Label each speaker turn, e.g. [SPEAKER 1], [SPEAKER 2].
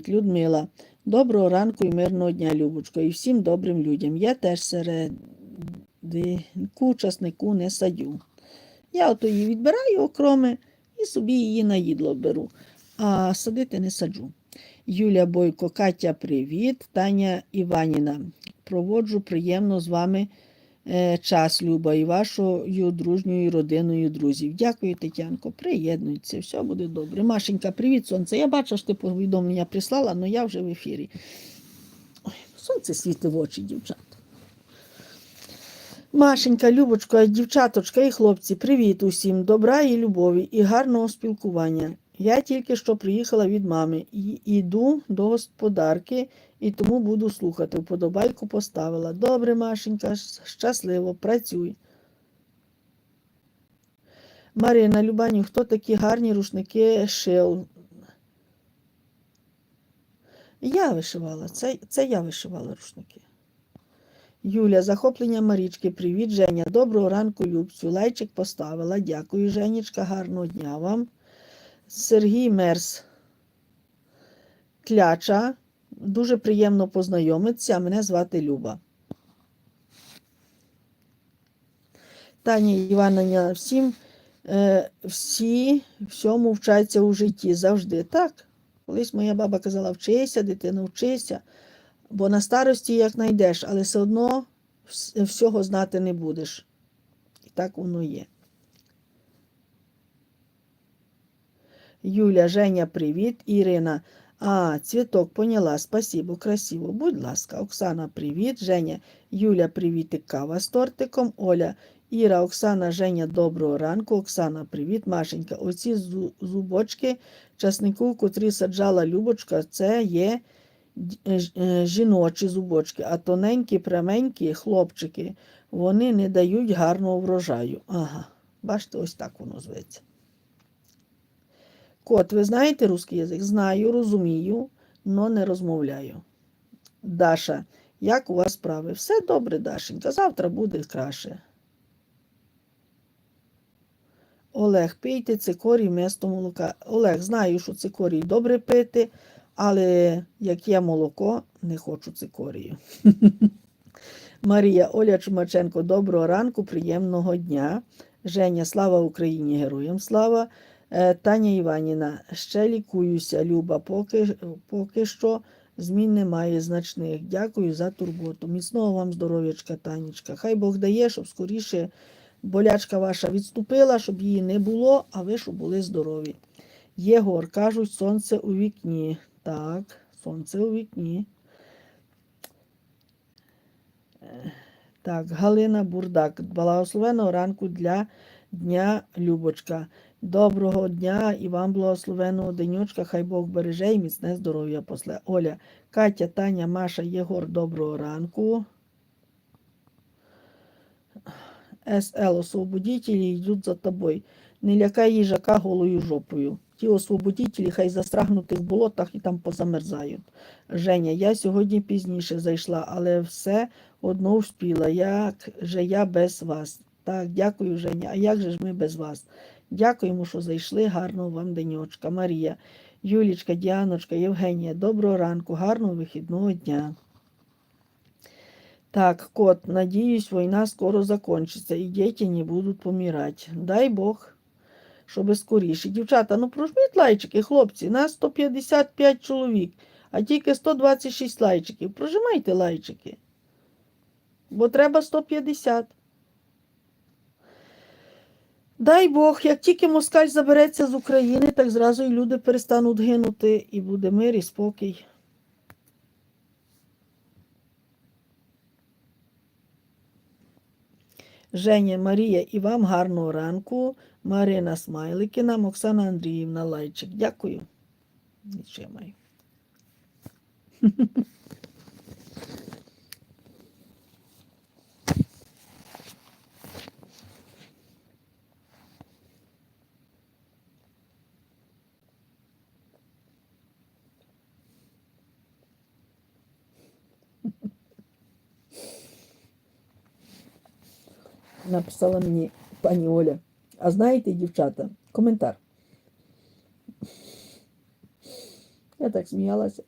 [SPEAKER 1] Людмила. Доброго ранку і мирного дня, Любочко, і всім добрим людям. Я теж серединку часнику не садю. Я ото її відбираю окроми і собі її на їдло беру, а садити не саджу. Юля Бойко, Катя, привіт. Таня Іваніна. Проводжу приємно з вами час, Люба, і вашою дружньою родиною друзів. Дякую, Тетянко. Приєднуйтеся, все буде добре. Машенька, привіт, сонце. Я бачу, що ти повідомлення прислала, але я вже в ефірі. Ой, сонце світить в очі, дівчата. Машенька, Любочка, дівчаточка і хлопці, привіт усім, добра і любові і гарного спілкування. Я тільки що приїхала від мами і йду до господарки, і тому буду слухати. Вподобайку поставила. Добре, Машенька, щасливо, працюй. Марина Любаню, хто такі гарні рушники шив? Я вишивала, це, це я вишивала рушники. Юля, захоплення Марічки. Привіт, Женя. Доброго ранку, Любцю. Лайчик поставила. Дякую, Женечка. Гарного дня вам. Сергій Мерс. Тляча. Дуже приємно познайомитися. Мене звати Люба. Таня Івановна, всім, е, всі всьому вчаться у житті завжди. Так. Колись моя баба казала, вчися, дитина, вчися, бо на старості як знайдеш, але все одно всього знати не будеш. І так воно є. Юля, Женя, привіт. Ірина. А, цвіток, поняла, спасибо, красиво. Будь ласка, Оксана, привіт. Женя, Юля, привіт і кава з тортиком. Оля, Іра, Оксана, Женя, доброго ранку. Оксана, привіт. Машенька. Оці зубочки часнику, котрі саджала Любочка, це є е, жіночі зубочки, а тоненькі, пряменькі хлопчики, вони не дають гарного врожаю. Ага, бачите, ось так воно зветься. Кот, ви знаєте русский язик? Знаю, розумію, но не розмовляю. Даша, як у вас справи? Все добре, Дашенька, завтра буде краще. Олег, пийте цикорій вместо молока. Олег, знаю, що цикорій добре пити, але як є молоко, не хочу цикорію. Марія Оля Чумаченко, доброго ранку, приємного дня. Женя, слава Україні, героям слава. Е, Таня Іваніна, ще лікуюся, Люба, поки, поки що змін немає значних. Дякую за турботу. Міцного вам здоров'ячка, Танечка. Хай Бог дає, щоб скоріше болячка ваша відступила, щоб її не було, а ви щоб були здорові. Єгор, кажуть, сонце у вікні. Так, сонце у вікні. Е, Так, Галина Бурдак. Благословеного ранку для дня Любочка. Доброго дня і вам благословеного денючка. Хай Бог береже і міцне здоров'я после. Оля, Катя, Таня, Маша, Єгор, доброго ранку. СЛ, освободителі йдуть за тобою. Не лякай їжака голою жопою. Ті освободителі хай застрагнути в болотах і там позамерзають. Женя, я сьогодні пізніше зайшла, але все одно вспіла. Як же я без вас? Так, дякую, Женя. А як же ж ми без вас? Дякуємо, що зайшли. Гарного вам денечка. Марія, Юлічка, Діаночка, Євгенія, доброго ранку, гарного вихідного дня. Так, кот, надіюсь, війна скоро закончиться і діти не будуть помирати. Дай Бог, щоб скоріше. Дівчата, ну прожміть лайчики, хлопці, нас 155 чоловік, а тільки 126 лайчиків. Прожимайте лайчики. Бо треба 150. Дай Бог, як тільки москаль забереться з України, так зразу і люди перестануть гинути, і буде мир і спокій. Женя, Марія, і вам гарного ранку. Марина Смайлики, нам Оксана Андріївна Лайчик. Дякую. Відчимаю. Написала мені пані Оля. А знаєте, дівчата, коментар. Я так сміялася.